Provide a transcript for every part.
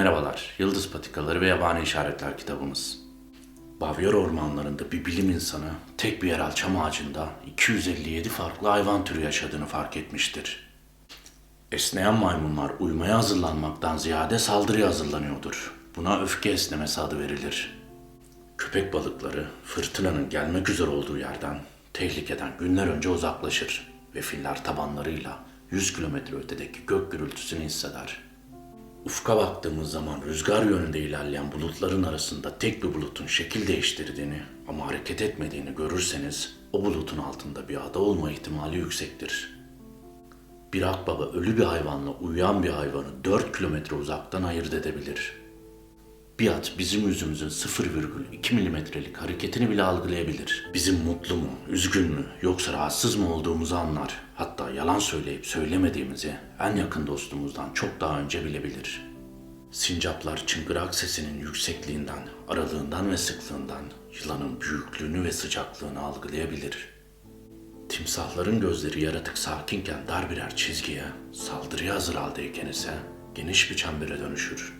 Merhabalar, Yıldız Patikaları ve Yabani İşaretler kitabımız. Bavyera ormanlarında bir bilim insanı tek bir yerel çam ağacında 257 farklı hayvan türü yaşadığını fark etmiştir. Esneyen maymunlar uyumaya hazırlanmaktan ziyade saldırıya hazırlanıyordur. Buna öfke esnemesi adı verilir. Köpek balıkları fırtınanın gelmek üzere olduğu yerden tehlikeden günler önce uzaklaşır ve filler tabanlarıyla 100 kilometre ötedeki gök gürültüsünü hisseder. Ufka baktığımız zaman rüzgar yönünde ilerleyen bulutların arasında tek bir bulutun şekil değiştirdiğini ama hareket etmediğini görürseniz o bulutun altında bir ada olma ihtimali yüksektir. Bir akbaba ölü bir hayvanla uyuyan bir hayvanı 4 kilometre uzaktan ayırt edebilir. Bir at bizim yüzümüzün 0,2 milimetrelik hareketini bile algılayabilir. Bizim mutlu mu, üzgün mü, yoksa rahatsız mı olduğumuzu anlar. Hatta yalan söyleyip söylemediğimizi en yakın dostumuzdan çok daha önce bilebilir. Sincaplar çıngırak sesinin yüksekliğinden, aralığından ve sıklığından yılanın büyüklüğünü ve sıcaklığını algılayabilir. Timsahların gözleri yaratık sakinken dar birer çizgiye, saldırıya hazır haldeyken ise geniş bir çembere dönüşür.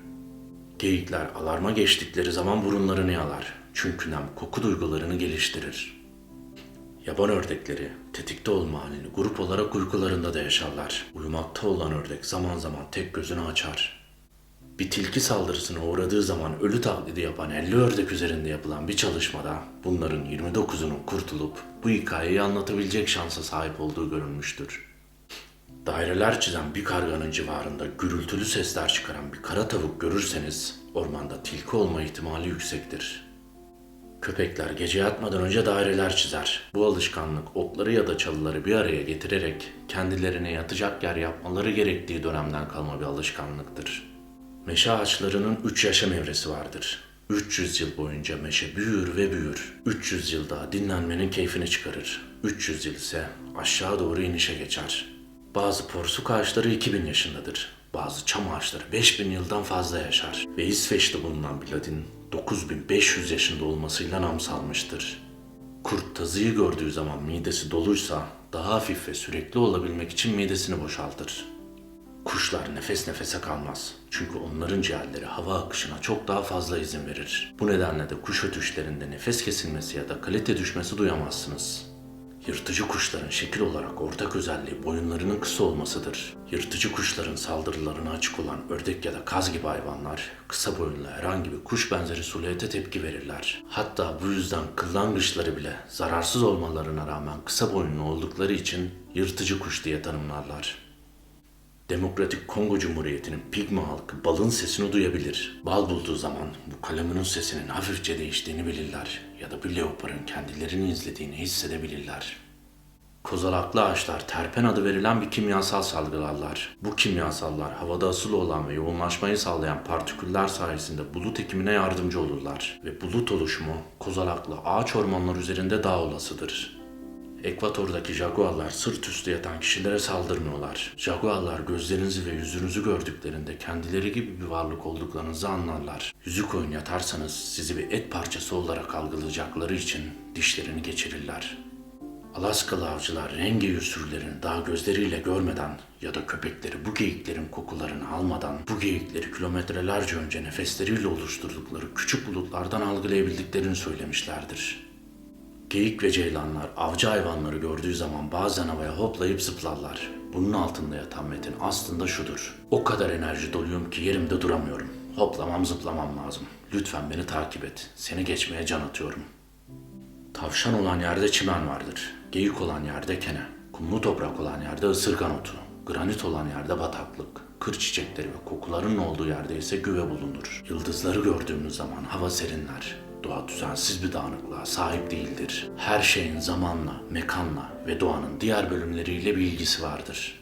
Geyikler alarma geçtikleri zaman burunlarını yalar. Çünkü nem koku duygularını geliştirir. Yaban ördekleri tetikte olma halini grup olarak uykularında da yaşarlar. Uyumakta olan ördek zaman zaman tek gözünü açar. Bir tilki saldırısına uğradığı zaman ölü taklidi yapan 50 ördek üzerinde yapılan bir çalışmada bunların 29'unun kurtulup bu hikayeyi anlatabilecek şansa sahip olduğu görülmüştür. Daireler çizen bir karganın civarında gürültülü sesler çıkaran bir kara tavuk görürseniz ormanda tilki olma ihtimali yüksektir. Köpekler gece yatmadan önce daireler çizer. Bu alışkanlık otları ya da çalıları bir araya getirerek kendilerine yatacak yer yapmaları gerektiği dönemden kalma bir alışkanlıktır. Meşe ağaçlarının 3 yaşam evresi vardır. 300 yıl boyunca meşe büyür ve büyür. 300 yıl daha dinlenmenin keyfini çıkarır. 300 yıl ise aşağı doğru inişe geçer. Bazı porsuk ağaçları 2000 yaşındadır. Bazı çam ağaçları 5000 yıldan fazla yaşar. Ve İsveç'te bulunan bir ladin 9500 yaşında olmasıyla nam salmıştır. Kurt tazıyı gördüğü zaman midesi doluysa daha hafif ve sürekli olabilmek için midesini boşaltır. Kuşlar nefes nefese kalmaz. Çünkü onların ciğerleri hava akışına çok daha fazla izin verir. Bu nedenle de kuş ötüşlerinde nefes kesilmesi ya da kalite düşmesi duyamazsınız. Yırtıcı kuşların şekil olarak ortak özelliği boyunlarının kısa olmasıdır. Yırtıcı kuşların saldırılarına açık olan ördek ya da kaz gibi hayvanlar, kısa boyunlu herhangi bir kuş benzeri suliyete tepki verirler. Hatta bu yüzden kıllanmışları bile zararsız olmalarına rağmen kısa boyunlu oldukları için yırtıcı kuş diye tanımlarlar. Demokratik Kongo Cumhuriyeti'nin Pigme halkı balın sesini duyabilir. Bal bulduğu zaman bu kalemunun sesinin hafifçe değiştiğini bilirler ya da bir leoparın kendilerini izlediğini hissedebilirler. Kozalaklı ağaçlar terpen adı verilen bir kimyasal salgılarlar. Bu kimyasallar havada asılı olan ve yoğunlaşmayı sağlayan partiküller sayesinde bulut ekimine yardımcı olurlar ve bulut oluşumu kozalaklı ağaç ormanlar üzerinde daha olasıdır. Ekvatordaki jaguarlar sırt üstü yatan kişilere saldırmıyorlar. Jaguarlar gözlerinizi ve yüzünüzü gördüklerinde kendileri gibi bir varlık olduklarınızı anlarlar. Yüzük oyun yatarsanız sizi bir et parçası olarak algılayacakları için dişlerini geçirirler. Alaskalı avcılar rengi yüz sürülerini daha gözleriyle görmeden ya da köpekleri bu geyiklerin kokularını almadan bu geyikleri kilometrelerce önce nefesleriyle oluşturdukları küçük bulutlardan algılayabildiklerini söylemişlerdir. Geyik ve ceylanlar avcı hayvanları gördüğü zaman bazen havaya hoplayıp zıplarlar. Bunun altında yatan metin aslında şudur. O kadar enerji doluyum ki yerimde duramıyorum. Hoplamam zıplamam lazım. Lütfen beni takip et. Seni geçmeye can atıyorum. Tavşan olan yerde çimen vardır. Geyik olan yerde kene. Kumlu toprak olan yerde ısırgan otu. Granit olan yerde bataklık. Kır çiçekleri ve kokuların olduğu yerde ise güve bulunur. Yıldızları gördüğümüz zaman hava serinler. Doğa düzensiz bir dağınıklığa sahip değildir. Her şeyin zamanla, mekanla ve doğanın diğer bölümleriyle bir ilgisi vardır.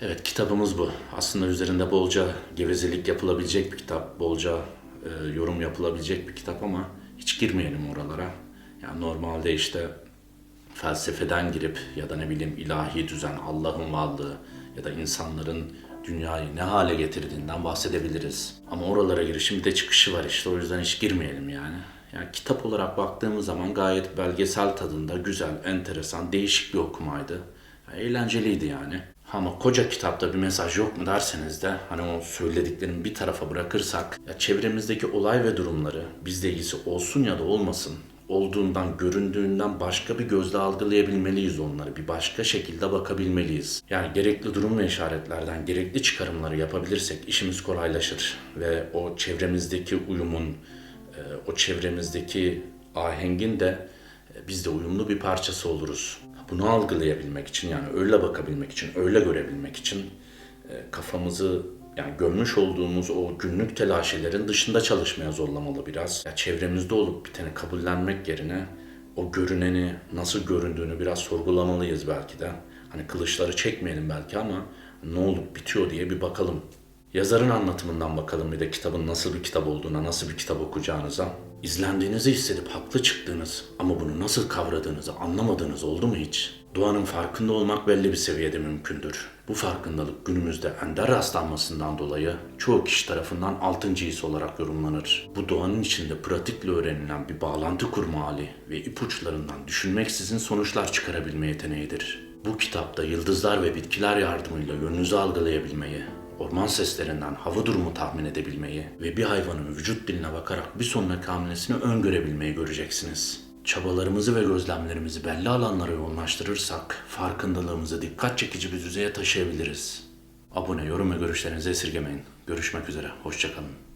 Evet kitabımız bu. Aslında üzerinde bolca gevezelik yapılabilecek bir kitap, bolca e, yorum yapılabilecek bir kitap ama hiç girmeyelim oralara. Yani normalde işte felsefeden girip ya da ne bileyim ilahi düzen, Allah'ın varlığı ya da insanların dünyayı ne hale getirdiğinden bahsedebiliriz. Ama oralara girişim bir de çıkışı var işte o yüzden hiç girmeyelim yani. Yani kitap olarak baktığımız zaman gayet belgesel tadında güzel, enteresan, değişik bir okumaydı. Yani eğlenceliydi yani. Ama koca kitapta bir mesaj yok mu derseniz de hani o söylediklerimi bir tarafa bırakırsak ya çevremizdeki olay ve durumları bizle ilgisi olsun ya da olmasın olduğundan, göründüğünden başka bir gözle algılayabilmeliyiz onları. Bir başka şekilde bakabilmeliyiz. Yani gerekli durum ve işaretlerden gerekli çıkarımları yapabilirsek işimiz kolaylaşır. Ve o çevremizdeki uyumun, e, o çevremizdeki ahengin de e, biz de uyumlu bir parçası oluruz. Bunu algılayabilmek için yani öyle bakabilmek için, öyle görebilmek için e, kafamızı yani görmüş olduğumuz o günlük telaşelerin dışında çalışmaya zorlamalı biraz. Ya çevremizde olup biteni kabullenmek yerine o görüneni nasıl göründüğünü biraz sorgulamalıyız belki de. Hani kılıçları çekmeyelim belki ama ne olup bitiyor diye bir bakalım. Yazarın anlatımından bakalım bir de kitabın nasıl bir kitap olduğuna, nasıl bir kitap okuyacağınıza. İzlendiğinizi hissedip haklı çıktığınız ama bunu nasıl kavradığınızı anlamadığınız oldu mu hiç? Doğanın farkında olmak belli bir seviyede mümkündür. Bu farkındalık günümüzde ender rastlanmasından dolayı çoğu kişi tarafından altıncı his olarak yorumlanır. Bu doğanın içinde pratikle öğrenilen bir bağlantı kurma hali ve ipuçlarından düşünmeksizin sonuçlar çıkarabilme yeteneğidir. Bu kitapta yıldızlar ve bitkiler yardımıyla yönünüzü algılayabilmeyi, orman seslerinden hava durumu tahmin edebilmeyi ve bir hayvanın vücut diline bakarak bir sonraki hamlesini öngörebilmeyi göreceksiniz. Çabalarımızı ve gözlemlerimizi belli alanlara yoğunlaştırırsak farkındalığımızı dikkat çekici bir düzeye taşıyabiliriz. Abone, yorum ve görüşlerinizi esirgemeyin. Görüşmek üzere, hoşçakalın.